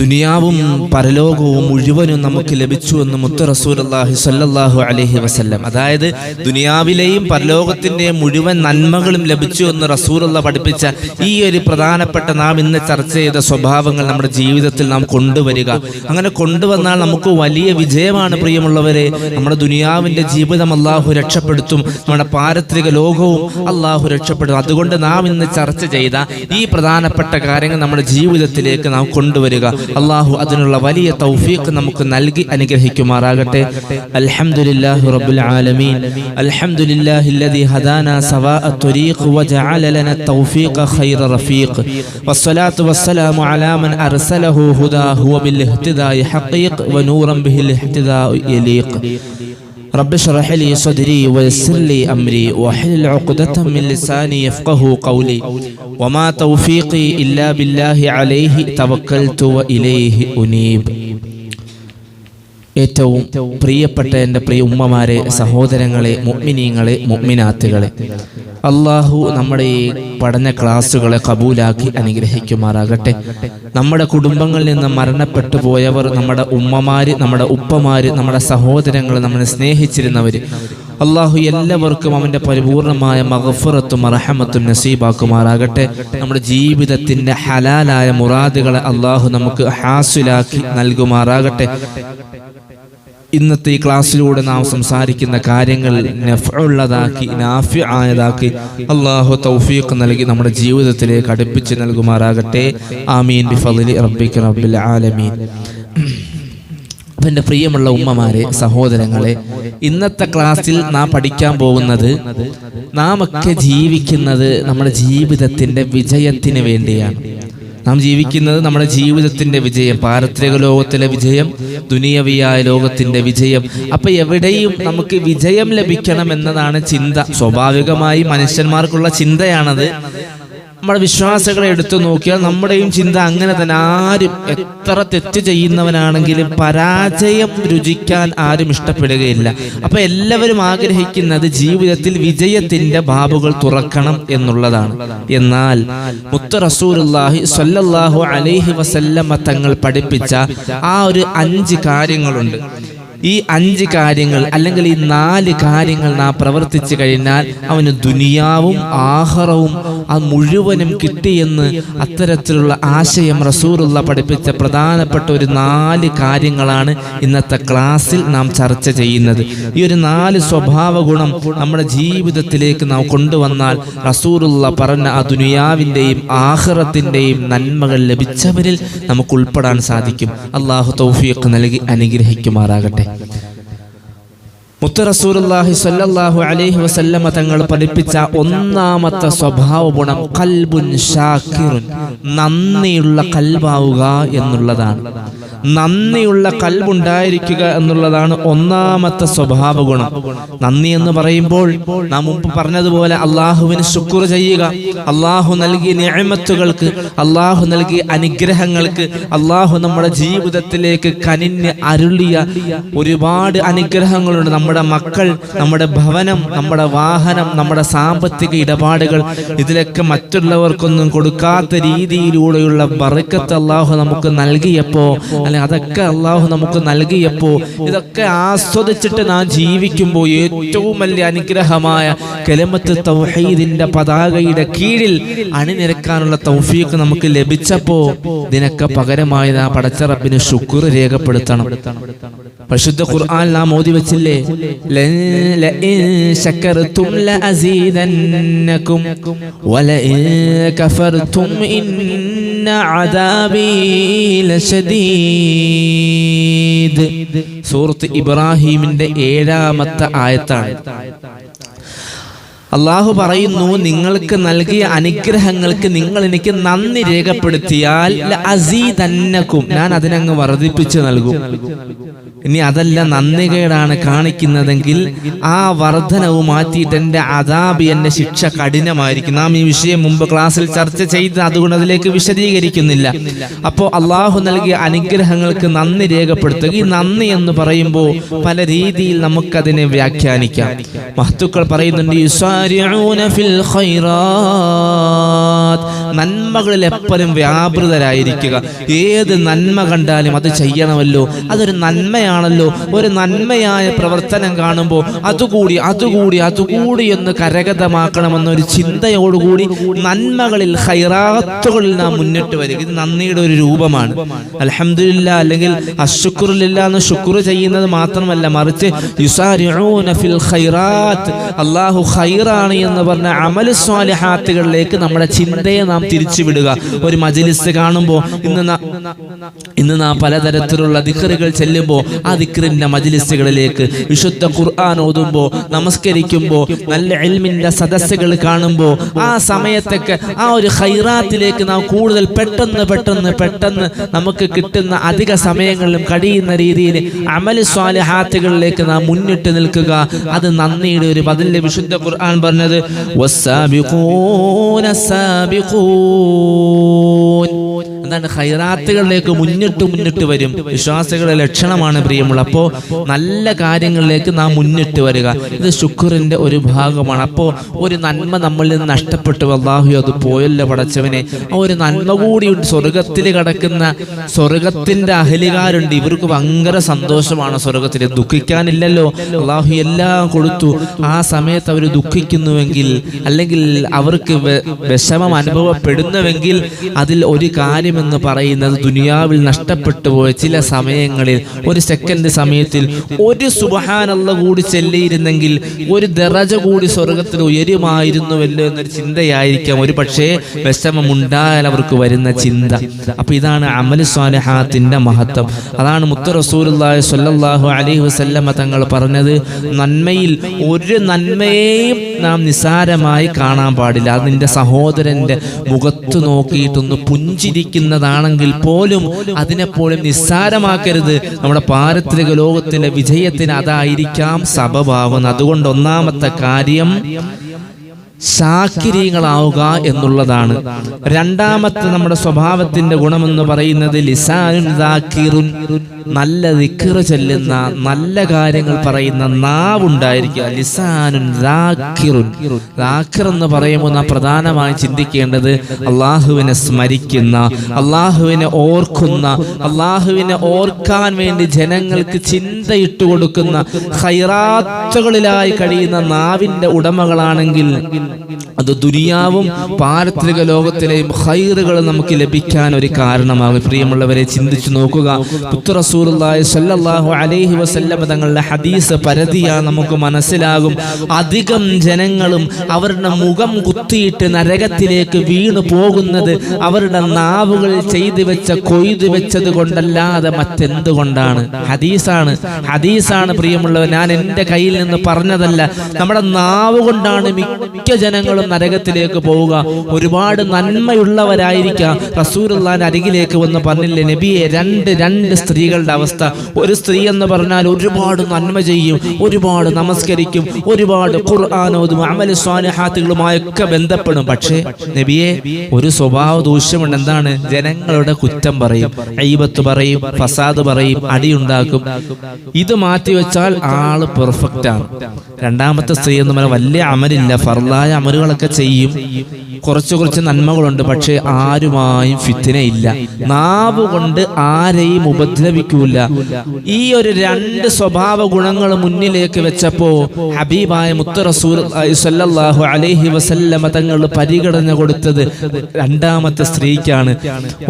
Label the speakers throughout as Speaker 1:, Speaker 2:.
Speaker 1: ദുനിയാവും പരലോകവും മുഴുവനും നമുക്ക് ലഭിച്ചു എന്ന് മുത്ത് റസൂലി സല്ലാഹു അലഹി വസ്ല്ലം. അതായത് ദുനിയാവിലെയും പരലോകത്തിന്റെയും മുഴുവൻ നന്മകളും ലഭിച്ചു എന്ന് റസൂലുള്ള പഠിപ്പിച്ച ഈ ഒരു പ്രധാനപ്പെട്ട നാം ഇന്ന് ചർച്ച ചെയ്ത സ്വഭാവങ്ങൾ നമ്മുടെ ജീവിതത്തിൽ നാം കൊണ്ടുവരിക. അങ്ങനെ കൊണ്ടുവന്നാൽ നമുക്ക് വലിയ വിജയമാണ് പ്രിയമുള്ളവരെ. നമ്മുടെ ദുനിയാവിന്റെ ജീവിതം അള്ളാഹു രക്ഷപ്പെടുത്തും. നമ്മുടെ പാരത്രിക ലോകവും അള്ളാഹു രക്ഷപ്പെടുത്തും അതുകൊണ്ട് നാം ഇന്ന് ചർച്ച ചെയ്ത ഈ പ്രധാനപ്പെട്ട കാര്യങ്ങൾ നമ്മുടെ ജീവിതത്തിലേക്ക് നാം കൊണ്ടുവരിക. അള്ളാഹു അതിനുള്ള വലിയ തൗഫീഖ് നമുക്ക് നൽകി അനുഗ്രഹിക്കുമാറാകട്ടെ അൽഹംദുലില്ലാഹി റബ്ബിൽ ആലമീൻ അൽഹംദുലില്ലാഹി الذي هدانا سواء الطريق وجعل لنا التوفيق خير رفيق والصلاة والسلام على من أرسله هدى هو بالاهتداء حقيق ونورا به الاهتداء يليق رب اشرح لي صدري ويسر لي أمري واحلل عقدة من لساني يفقه قولي وما توفيقي إلا بالله عليه توكلت وإليه أنيب ഏറ്റവും പ്രിയപ്പെട്ട എൻ്റെ പ്രിയ ഉമ്മമാരെ സഹോദരങ്ങളെ മുഅ്മിനീങ്ങളെ മുഅ്മിനാത്തുകളെ അള്ളാഹു നമ്മുടെ ഈ പഠന ക്ലാസ്സുകളെ കബൂലാക്കി അനുഗ്രഹിക്കുമാറാകട്ടെ. നമ്മുടെ കുടുംബങ്ങളിൽ നിന്ന് മരണപ്പെട്ടു പോയവർ നമ്മുടെ ഉമ്മമാര് നമ്മുടെ ഉപ്പമാര് നമ്മുടെ സഹോദരങ്ങൾ നമ്മളെ സ്നേഹിച്ചിരുന്നവർ അള്ളാഹു എല്ലാവർക്കും അവന്റെ പരിപൂർണമായ മഹഫുറത്തും അറഹമത്തും നസീബാക്കുമാറാകട്ടെ. നമ്മുടെ ജീവിതത്തിന്റെ ഹലാലായ മുറാദുകളെ അള്ളാഹു നമുക്ക് ഹാസുലാക്കി നൽകുമാറാകട്ടെ. ഇന്നത്തെ ഈ ക്ലാസ്സിലൂടെ നാം സംസാരിക്കുന്ന കാര്യങ്ങൾ നഫുള്ളതാക്കി നാഫി ആയതാക്കി അള്ളാഹു തൗഫീഖ് നൽകി നമ്മുടെ ജീവിതത്തിലേക്ക് അടുപ്പിച്ച് നൽകുമാറാകട്ടെ. ആമീൻ. റബ്ബിൽ ആലമീൻ. എന്റെ പ്രിയമുള്ള ഉമ്മമാരെ സഹോദരങ്ങളെ ഇന്നത്തെ ക്ലാസ്സിൽ നാം പഠിക്കാൻ പോകുന്നത് നാം ഒക്കെ ജീവിക്കുന്നത് നമ്മുടെ ജീവിതത്തിന്റെ വിജയത്തിന് വേണ്ടിയാണ്. നാം ജീവിക്കുന്നത് നമ്മുടെ ജീവിതത്തിന്റെ വിജയം പാരത്രിക ലോകത്തിലെ വിജയം ദുനിയവിയായ ലോകത്തിന്റെ വിജയം. അപ്പൊ എവിടെയും നമുക്ക് വിജയം ലഭിക്കണം എന്നതാണ് ചിന്ത. സ്വാഭാവികമായി മനുഷ്യന്മാർക്കുള്ള ചിന്തയാണത്. നമ്മുടെ വിശ്വാസികളെ എടുത്തു നോക്കിയാൽ നമ്മുടെയും ചിന്ത അങ്ങനെ തന്നെ. ആരും എത്ര തെറ്റ് ചെയ്യുന്നവനാണെങ്കിലും പരാജയം രുചിക്കാൻ ആരും ഇഷ്ടപ്പെടുകയില്ല. അപ്പൊ എല്ലാവരും ആഗ്രഹിക്കുന്നത് ജീവിതത്തിൽ വിജയത്തിന്റെ ബാബുകൾ തുറക്കണം എന്നുള്ളതാണ്. എന്നാൽ മുത്ത റസൂലുല്ലാഹി സ്വല്ലല്ലാഹു അലൈഹി വസല്ലമ തങ്ങൾ പഠിപ്പിച്ച ആ ഒരു അഞ്ച് കാര്യങ്ങളുണ്ട്. ഈ അഞ്ച് കാര്യങ്ങൾ അല്ലെങ്കിൽ ഈ നാല് കാര്യങ്ങൾ നാം പ്രവർത്തിച്ചു കഴിഞ്ഞാൽ അവന് ദുനിയാവും ആഹറവും ആ മുഴുവനും കിട്ടിയെന്ന് അത്തരത്തിലുള്ള ആശയം റസൂറുള്ള പഠിപ്പിച്ച പ്രധാനപ്പെട്ട ഒരു നാല് കാര്യങ്ങളാണ് ഇന്നത്തെ ക്ലാസ്സിൽ നാം ചർച്ച ചെയ്യുന്നത്. ഈ ഒരു നാല് സ്വഭാവ ഗുണം നമ്മുടെ ജീവിതത്തിലേക്ക് നാം കൊണ്ടുവന്നാൽ റസൂറുള്ള പറഞ്ഞ ആ ദുനിയാവിന്റെയും ആഹ്റത്തിന്റെയും നന്മകൾ ലഭിച്ചവരിൽ നമുക്ക് ഉൾപ്പെടാൻ സാധിക്കും. അള്ളാഹു തൗഫീഖ് നൽകി അനുഗ്രഹിക്കുമാറാകട്ടെ. മുത്ത റസൂലുള്ളാഹി സ്വല്ലല്ലാഹു അലൈഹി വസല്ലമ തങ്ങൾ പഠിപ്പിച്ച ഒന്നാമത്തെ സ്വഭാവ ഗുണം കൽബുൻ ഷാക്കിറുൻ നന്ദിയുള്ള കൽബാവുക എന്നുള്ളതാണ്. നന്ദിയുള്ള കൽബുണ്ടായിരിക്കുക എന്നുള്ളതാണ് ഒന്നാമത്തെ സ്വഭാവ ഗുണം നന്ദി എന്ന് പറയുമ്പോൾ നാം മുമ്പ് പറഞ്ഞതുപോലെ അള്ളാഹുവിന് ശുക്ർ ചെയ്യുക അള്ളാഹു നൽകിയ നിയമത്തുകൾക്ക് അള്ളാഹു നൽകിയ അനുഗ്രഹങ്ങൾക്ക് അള്ളാഹു നമ്മുടെ ജീവിതത്തിലേക്ക് കനിഞ്ഞ് അരുളിയ ഒരുപാട് അനുഗ്രഹങ്ങളുണ്ട്. നമ്മുടെ മക്കൾ നമ്മുടെ ഭവനം നമ്മുടെ വാഹനം നമ്മുടെ സാമ്പത്തിക ഇടപാടുകൾ ഇതിലൊക്കെ മറ്റുള്ളവർക്കൊന്നും കൊടുക്കാത്ത രീതിയിലൂടെയുള്ള ബറക്കത്ത് അള്ളാഹു നമുക്ക് നൽകിയപ്പോ അല്ലെ അതൊക്കെ അള്ളാഹു നമുക്ക് നൽകിയപ്പോ ഇതൊക്കെ ആസ്വദിച്ചിട്ട് നാം ജീവിക്കുമ്പോൾ ഏറ്റവും വലിയ അനുഗ്രഹമായ കെലമത്ത് തൗഹീദിന്റെ പതാകയുടെ കീഴിൽ അണിനിരക്കാനുള്ള തൗഫീഖ് നമുക്ക് ലഭിച്ചപ്പോ ഇതിനൊക്കെ പകരമായി നാം പടച്ചറപ്പിന് ശുക്ർ രേഖപ്പെടുത്തണം. പരിശുദ്ധ ഖുർആൻ നാം ഓതി വെച്ചില്ലേ? ലൻ- ലഇൻ ശക്കർതും ലഅസീദന്നകും വലഇൻ കഫർതും ഇന്ന അദാബി ലശദീദ്. സൂറത്ത് ഇബ്രാഹിമിന്റെ ഏഴാമത്തെ ആയത്താണ്. അള്ളാഹു പറയുന്നു നിങ്ങൾക്ക് നൽകിയ അനുഗ്രഹങ്ങൾക്ക് നിങ്ങൾ എനിക്ക് നന്ദി രേഖപ്പെടുത്തിയാൽ അസീതന്നക്കും ഞാൻ അതിനങ്ങ് വർദ്ധിപ്പിച്ചു നൽകും. ഇനി അതല്ല നന്ദികേടാണ് കാണിക്കുന്നതെങ്കിൽ ആ വർധനവ് മാറ്റിയിട്ട് എന്റെ അതാബി എന്റെ ശിക്ഷ കഠിനമായിരിക്കും. നാം ഈ വിഷയം മുമ്പ് ക്ലാസ്സിൽ ചർച്ച ചെയ്ത് അതുകൊണ്ട് അതിലേക്ക് വിശദീകരിക്കുന്നില്ല. അപ്പോൾ അള്ളാഹു നൽകിയ അനുഗ്രഹങ്ങൾക്ക് നന്ദി രേഖപ്പെടുത്തുക. ഈ നന്ദി എന്ന് പറയുമ്പോൾ പല രീതിയിൽ നമുക്കതിനെ വ്യാഖ്യാനിക്കാം. മഹത്തുക്കൾ പറയുന്നുണ്ട് യുസാരിഊന ഫിൽ ഖൈറാത്ത്. നന്മകളിൽ എപ്പോഴും വ്യാപൃതരായിരിക്കുക. ഏത് നന്മ കണ്ടാലും അത് ചെയ്യണമല്ലോ. അതൊരു നന്മയാണല്ലോ. ഒരു നന്മയായ പ്രവർത്തനം കാണുമ്പോൾ അതുകൂടി അതുകൂടി അതുകൂടി എന്ന് കരഗതമാക്കണമെന്നൊരു ചിന്തയോടുകൂടി നന്മകളിൽ ഹൈറാത്തുകളിൽ നാം മുന്നിട്ട് വരിക. ഇത് നന്ദിയുടെ ഒരു രൂപമാണ്. അലഹമില്ല അല്ലെങ്കിൽ അശുക്രില്ല എന്ന് ശുക്ർ ചെയ്യുന്നത് മാത്രമല്ല മറിച്ച് യുസാരിഊന ഫിൽ ഖൈറാത്ത്. അള്ളാഹു ഖൈറാണ് എന്ന് പറഞ്ഞ അമല സ്വാലിഹാത്തുകളിലേക്ക് നമ്മുടെ ചിന്തയെ നാം തിരിച്ചു വിടുക ഒരു മജലിസ് കാണുമ്പോൾ ഇന്ന് ഇന്ന് നാം പലതരത്തിലുള്ള ദിക്കറുകൾ ചെല്ലുമ്പോൾ ആ ദിക്കറിന്റെ മജലിസുകളിലേക്ക് വിശുദ്ധ ഖുർആൻ ഓതുമ്പോൾ നമസ്കരിക്കുമ്പോൾ നല്ല എൽമിന്റെ സദസ്സുകൾ കാണുമ്പോൾ ആ സമയത്തൊക്കെ ആ ഒരു ഹൈറാത്തിലേക്ക് നാം കൂടുതൽ പെട്ടെന്ന് പെട്ടെന്ന് പെട്ടെന്ന് നമുക്ക് കിട്ടുന്ന അധിക സമയങ്ങളിലും കഴിയുന്ന രീതിയിൽ അമൽ സ്വാലിഹാത്തുകളിലേക്ക് നാം മുന്നിട്ട് നിൽക്കുക. അത് നന്ദിയുടെ ഒരു പതിന്റെ വിശുദ്ധ ഖുർആൻ പറഞ്ഞത് വസ്സാബിഖൂന സാബിഖൂൻ എന്താണ് ഹൈറാത്തുകളിലേക്ക് മുന്നിട്ട് മുന്നിട്ട് വരും. വിശ്വാസികളുടെ ലക്ഷണമാണ് പ്രിയമുള്ള. അപ്പോൾ നല്ല കാര്യങ്ങളിലേക്ക് നാം മുന്നിട്ട് വരിക. ഇത് ശുക്രന്റെ ഒരു ഭാഗമാണ്. അപ്പോൾ ഒരു നന്മ നമ്മളിൽ നിന്ന് നഷ്ടപ്പെട്ടു. അള്ളാഹു അത് പോയല്ലോ പടച്ചവനെ. ആ ഒരു നന്മ കൂടി ഉണ്ട്. സ്വർഗത്തിൽ കിടക്കുന്ന സ്വർഗത്തിന്റെ അഹലികാരുണ്ട്. ഇവർക്ക് ഭയങ്കര സന്തോഷമാണ് സ്വർഗത്തിൽ. ദുഃഖിക്കാനില്ലല്ലോ. അള്ളാഹു എല്ലാം കൊടുത്തു. ആ സമയത്ത് അവർ ദുഃഖിക്കുന്നുവെങ്കിൽ അല്ലെങ്കിൽ അവർക്ക് വിഷമം അനുഭവപ്പെടുന്നുവെങ്കിൽ അതിൽ ഒരു കാര്യമെന്ന് പറയുന്നത് ദുനിയാവിൽ നഷ്ടപ്പെട്ടു പോയ ചില സമയങ്ങളിൽ ഒരു സെക്കൻഡ് സമയത്തിൽ ഒരു സുബഹാനല്ല കൂടി ചെല്ലിയിരുന്നെങ്കിൽ ഒരു ദറജ കൂടി സ്വർഗത്തിൽ ഉയരുമായിരുന്നുവല്ലോ എന്നൊരു ചിന്തയായിരിക്കാം. ഒരു പക്ഷേ വിഷമമുണ്ടായാൽ അവർക്ക് വരുന്ന ചിന്ത. അപ്പൊ ഇതാണ് അമൽ സ്വാലിഹാത്തിന്റെ മഹത്വം. അതാണ് മുത്ത റസൂലുള്ളാഹി സ്വല്ലല്ലാഹു അലൈഹി വസല്ലമ തങ്ങൾ പറഞ്ഞത് നന്മയിൽ ഒരു നന്മയെയും നാം നിസാരമായി കാണാൻ പാടില്ല. അത് നിന്റെ സഹോദരന്റെ മുഖത്ത് നോക്കിയിട്ടൊന്ന് പുഞ്ചിരിക്കുന്നതാണെങ്കിൽ പോലും അതിനെപ്പോലും നിസ്സാരമാക്കരുത്. നമ്മുടെ പാരത്രിക ലോകത്തിന്റെ വിജയത്തിന് അതായിരിക്കാം സബബാകുന്നത് അതുകൊണ്ട് ഒന്നാമത്തെ കാര്യം ശാക്കിരീങ്ങളാവുക എന്നുള്ളതാണ്. രണ്ടാമത്തെ നമ്മുടെ സ്വഭാവത്തിന്റെ ഗുണമെന്ന് പറയുന്നത് ലിസാൻ നല്ല ദിക്കറ് ചെല്ലുന്ന നല്ല കാര്യങ്ങൾ പറയുന്ന നാവുണ്ടായിരിക്കുക. ലിസാനുൻ എന്ന് പറയുമ്പോൾ നാം പ്രധാനമായും ചിന്തിക്കേണ്ടത് അള്ളാഹുവിനെ സ്മരിക്കുന്ന അള്ളാഹുവിനെ ഓർക്കുന്ന അള്ളാഹുവിനെ ഓർക്കാൻ വേണ്ടി ജനങ്ങൾക്ക് ചിന്തയിട്ട് കൊടുക്കുന്ന ഹൈറാത്തുകളിലായി കഴിയുന്ന നാവിന്റെ ഉടമകളാണെങ്കിൽ അത് ദുനിയാവും പാരത്രിക ലോകത്തിലെയും ഹൈറുകൾ നമുക്ക് ലഭിക്കാൻ ഒരു കാരണമാകും. പ്രിയമുള്ളവരെ ചിന്തിച്ചു നോക്കുക. അലൈഹി വസല്ലം തങ്ങളുടെ ഹദീസ് പരതിയാ നമുക്ക് മനസ്സിലാകും. അധികം ജനങ്ങളും അവരുടെ മുഖം കുത്തിയിട്ട് നരകത്തിലേക്ക് വീണു പോകുന്നത് അവരുടെ നാവുകൾ ചെയ്തു വെച്ച കൊയ്തു വെച്ചത് കൊണ്ടല്ലാതെ മറ്റെന്തുകൊണ്ടാണ്? ഹദീസാണ്. ഹദീസാണ് പ്രിയമുള്ളവർ ഞാൻ എന്റെ കയ്യിൽ നിന്ന് പറഞ്ഞതല്ല. നമ്മുടെ നാവ് കൊണ്ടാണ് മിക്ക ജനങ്ങളും നരകത്തിലേക്ക് പോവുക. ഒരുപാട് നന്മയുള്ളവരായിരിക്കാം. റസൂർ അരികിലേക്ക് വന്ന് പറഞ്ഞില്ലേ നബിയെ രണ്ട് രണ്ട് സ്ത്രീകളുടെ അവസ്ഥ. ഒരു സ്ത്രീ എന്ന് പറഞ്ഞാൽ ഒരുപാട് നന്മ ചെയ്യും ഒരുപാട് നമസ്കരിക്കും ഒരുപാട് ഖുർആാനോതും അമല സ്വാനഹാത്തുകളുമായൊക്കെ ബന്ധപ്പെടും. പക്ഷേ നബിയെ ഒരു സ്വഭാവ ദൂഷ്യമുണ്ട്. എന്താണ്? ജനങ്ങളുടെ കുറ്റം പറയും ഐബത്ത് പറയും ഫസാദ് പറയും അടിയുണ്ടാക്കും. ഇത് മാറ്റിവെച്ചാൽ ആൾ പെർഫെക്റ്റ് ആണ്. രണ്ടാമത്തെ സ്ത്രീ എന്ന് പറഞ്ഞാൽ വലിയ അമലില്ല ഫർലായ അമലുകളൊക്കെ ചെയ്യും. കുറച്ച് കുറച്ച് നന്മകളുണ്ട് പക്ഷേ ആരുമായും ഫിത്തിനയില്ല. നാവ് കൊണ്ട് ആരെയും ഉപദ്രവിക്കൂല ഈ ഒരു രണ്ട് സ്വഭാവ ഗുണങ്ങൾ മുന്നിലേക്ക് വെച്ചപ്പോ ഹബീബായ മുത്തറസൂർഹു അലൈഹി വസല്ലമ തങ്ങൾ പരിഗണന കൊടുത്തത് രണ്ടാമത്തെ സ്ത്രീക്കാണ്.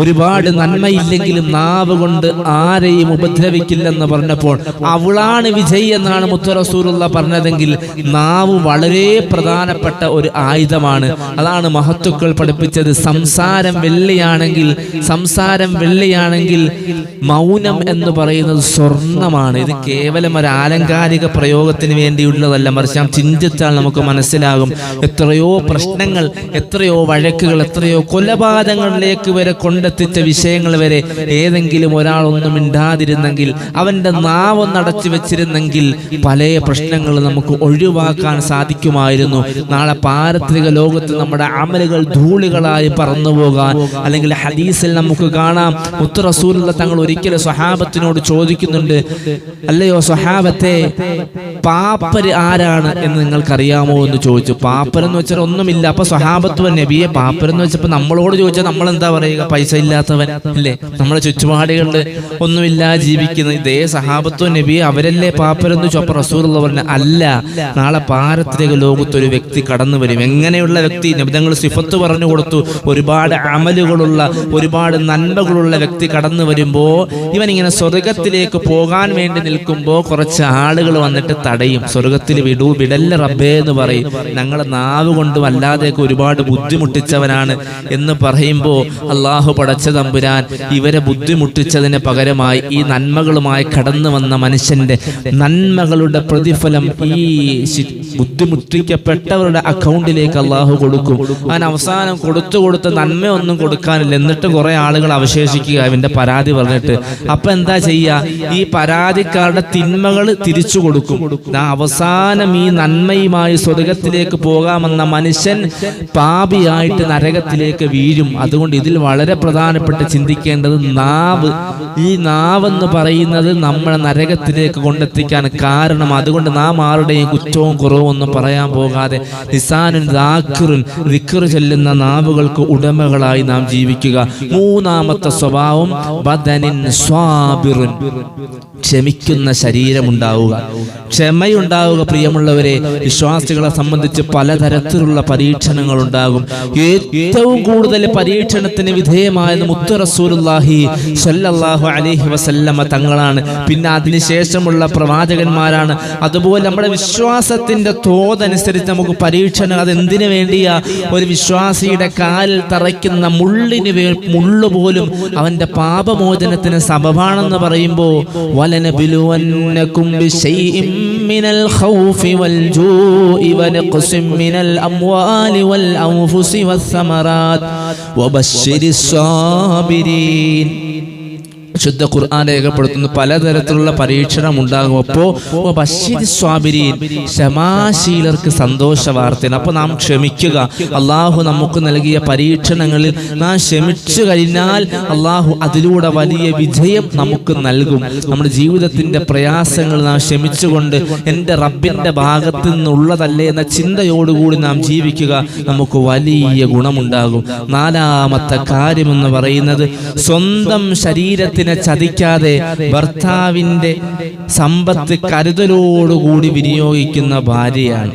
Speaker 1: ഒരുപാട് നന്മയില്ലെങ്കിലും നാവ് കൊണ്ട് ആരെയും ഉപദ്രവിക്കില്ലെന്ന് പറഞ്ഞപ്പോൾ അവളാണ് വിജയ് എന്നാണ് മുത്തറസൂറുള്ള പറഞ്ഞതെങ്കിൽ നാവ് വളരെ പ്രധാനപ്പെട്ട ഒരു ആയുധമാണ്. അതാണ് മഹത്തുക്കൾ പഠിപ്പിച്ചത്. സംസാരം വെള്ളിയാണെങ്കിൽ സംസാരം വെള്ളിയാണെങ്കിൽ മൗനം എന്ന് പറയുന്നത് സ്വർണമാണ്. ഇത് കേവലം ഒരു ആലങ്കാരിക പ്രയോഗത്തിന് വേണ്ടിയുള്ളതല്ല. മറിച്ച് നാം ചിന്തിച്ചാൽ നമുക്ക് മനസ്സിലാകും. എത്രയോ പ്രശ്നങ്ങൾ എത്രയോ വഴക്കുകൾ എത്രയോ കൊലപാതകങ്ങളിലേക്ക് വരെ കൊണ്ടെത്തിച്ച വിഷയങ്ങൾ വരെ ഏതെങ്കിലും ഒരാളൊന്നും ഇണ്ടാതിരുന്നെങ്കിൽ അവന്റെ നാവൊന്നടച്ചു വെച്ചിരുന്നെങ്കിൽ പല പ്രശ്നങ്ങൾ നമുക്ക് ഒഴിവാക്കാൻ സാധിക്കുമായിരുന്നു. നാളെ പാരത്രിക ലോകത്ത് നമ്മുടെ അമലുകൾ ധൂളികളായി പറന്നു പോകാൻ അല്ലെങ്കിൽ ഹദീസിൽ നമുക്ക് കാണാം. മുത്ത് തങ്ങൾ ഒരിക്കലും സ്വഹാബത്തിനോട് ചോദിക്കുന്നുണ്ട് അല്ലയോ സഹാബത്തെ പാപ്പര് ആരാണ് എന്ന് നിങ്ങൾക്കറിയാമോ എന്ന് ചോദിച്ചു. പാപ്പരെന്ന് വെച്ചാൽ ഒന്നുമില്ല. അപ്പൊ സ്വഹാബത്വ നബിയെ പാപ്പരെന്ന് വെച്ചപ്പോ നമ്മളോട് ചോദിച്ചാൽ നമ്മൾ എന്താ പറയുക? പൈസ ഇല്ലാത്തവൻ അല്ലേ? നമ്മുടെ ചുറ്റുപാടുകളിൽ ഒന്നുമില്ല ജീവിക്കുന്ന ഇതേ സഹാബത്വ നബിയെ അവരല്ലേ പാപ്പരെന്ന് ചോപ്പ റസൂർ പറഞ്ഞ അല്ല നാളെ പാരത്രിക ലോകത്തൊരു വ്യക്തി കടന്നു വരും. എങ്ങനെയുള്ള വ്യക്തി? ഞങ്ങൾ സിഫത്ത് പറഞ്ഞു കൊടുത്തു. ഒരുപാട് അമലുകളുള്ള ഒരുപാട് നന്മകളുള്ള വ്യക്തി കടന്നു വരുമ്പോ ഇവൻ ഇങ്ങനെ സ്വർഗത്തിലേക്ക് പോകാൻ വേണ്ടി നിൽക്കുമ്പോ കുറച്ച് ആളുകൾ വന്നിട്ട് തടയും. സ്വർഗത്തിൽ വിടൂ വിടല്ല റബ്ബേ എന്ന് പറയും. ഞങ്ങളെ നാവ് കൊണ്ട് വല്ലാതെയൊക്കെ ഒരുപാട് ബുദ്ധിമുട്ടിച്ചവനാണ് എന്ന് പറയുമ്പോൾ അള്ളാഹു പടച്ച തമ്പുരാൻ ഇവരെ ബുദ്ധിമുട്ടിച്ചതിന് പകരമായി ഈ നന്മകളുമായി കടന്നു വന്ന മനുഷ്യന്റെ നന്മകളുടെ പ്രതിഫലം ഈ ബുദ്ധിമുട്ടിക്കപ്പെട്ടവരുടെ അക്കൗണ്ടിലേക്ക് അള്ളാഹു കൊടുക്കും. അവൻ അവസാനം കൊടുത്തു കൊടുത്ത് നന്മയൊന്നും കൊടുക്കാനില്ല. എന്നിട്ട് കുറെ ആളുകൾ അവശേഷിക്കുക. അവന്റെ പരാതി പറഞ്ഞിട്ട്. അപ്പൊ എന്താ ചെയ്യുക ഈ പരാതിക്കാരുടെ തിന്മകൾ തിരിച്ചു കൊടുക്കും. അവസാനം ഈ നന്മയുമായി സ്വർഗത്തിലേക്ക് പോകാമെന്ന മനുഷ്യൻ പാപിയായിട്ട് നരകത്തിലേക്ക് വീഴും. അതുകൊണ്ട് ഇതിൽ വളരെ പ്രധാനപ്പെട്ട് ചിന്തിക്കേണ്ടത് നാവ്. ഈ നാവെന്ന് പറയുന്നത് നമ്മളെ നരകത്തിലേക്ക് കൊണ്ടെത്തിക്കാൻ കാരണം. അതുകൊണ്ട് നാം ആരുടെയും കുറ്റവും കുറവും ഒന്നും പറയാൻ പോകാതെ നിസാനുൻ ദാക്കിറുൻ ദിക്ർ ചെല്ലുന്ന നാവുകൾക്ക് ഉടമകളായി നാം ജീവിക്കുക. മൂന്നാമത്തെ സ്വഭാവം ബദനിൻ സ്വാബിറുൻ ക്ഷമിക്കുന്ന ശരീരമുണ്ടാവുക. ക്ഷമയുണ്ടാവുക പ്രിയമുള്ളവരെ. വിശ്വാസികളെ സംബന്ധിച്ച് പലതരത്തിലുള്ള പരീക്ഷണങ്ങൾ ഉണ്ടാകും ഏറ്റവും കൂടുതൽ പരീക്ഷണത്തിന് വിധേയമായത് മുത്തു റസൂലുള്ളാഹി സ്വല്ലല്ലാഹു അലൈഹി വസല്ലമ തങ്ങളാണ്. പിന്നെ അതിനുശേഷമുള്ള പ്രവാചകന്മാരാണ്. അതുപോലെ നമ്മുടെ വിശ്വാസത്തിന്റെ തോതനുസരിച്ച് നമുക്ക് പരീക്ഷണം അത് എന്തിനു വേണ്ടിയാ? ഒരു വിശ്വാസിയുടെ കാലിൽ തറയ്ക്കുന്ന മുള്ളിന് മുള്ളു പോലും അവന്റെ പാപമോചനത്തിന് സബബാണെന്ന് പറയുമ്പോൾ വലനബിലുവന്നക്കും ബിശൈഇം മിനൽ ഖൗഫി വൽ ജൂഇ വനഖ്സിം മിനൽ അംവാലി വൽ അൻഫുസി വസ്സമറാത്ത് വബശ്ശിരിസ് സാബിരീൻ. ശുദ്ധ ഖുർആൻ രേഖപ്പെടുത്തുന്നു പലതരത്തിലുള്ള പരീക്ഷണം ഉണ്ടാകും അപ്പോ ബഷീർ സ്വാബിരീൻ ക്ഷമാശീലർക്ക് സന്തോഷ വാർത്തയാണ്. അപ്പൊ നാം ക്ഷമിക്കുക. അള്ളാഹു നമുക്ക് നൽകിയ പരീക്ഷണങ്ങളിൽ നാം ക്ഷമിച്ചു കഴിഞ്ഞാൽ അള്ളാഹു അതിലൂടെ വലിയ വിജയം നമുക്ക് നൽകും. നമ്മുടെ ജീവിതത്തിന്റെ പ്രയാസങ്ങൾ നാം ക്ഷമിച്ചുകൊണ്ട് എന്റെ റബ്ബിന്റെ ഭാഗത്ത് നിന്നുള്ളതല്ലേ എന്ന ചിന്തയോടുകൂടി നാം ജീവിക്കുക. നമുക്ക് വലിയ ഗുണമുണ്ടാകും. നാലാമത്തെ കാര്യമെന്ന് പറയുന്നത് സ്വന്തം ശരീരത്തിനെ ചതിക്കാതെ ഭർത്താവിന്റെ സമ്പത്ത് കരുതലോടുകൂടി വിനിയോഗിക്കുന്ന ഭാര്യയാണ്.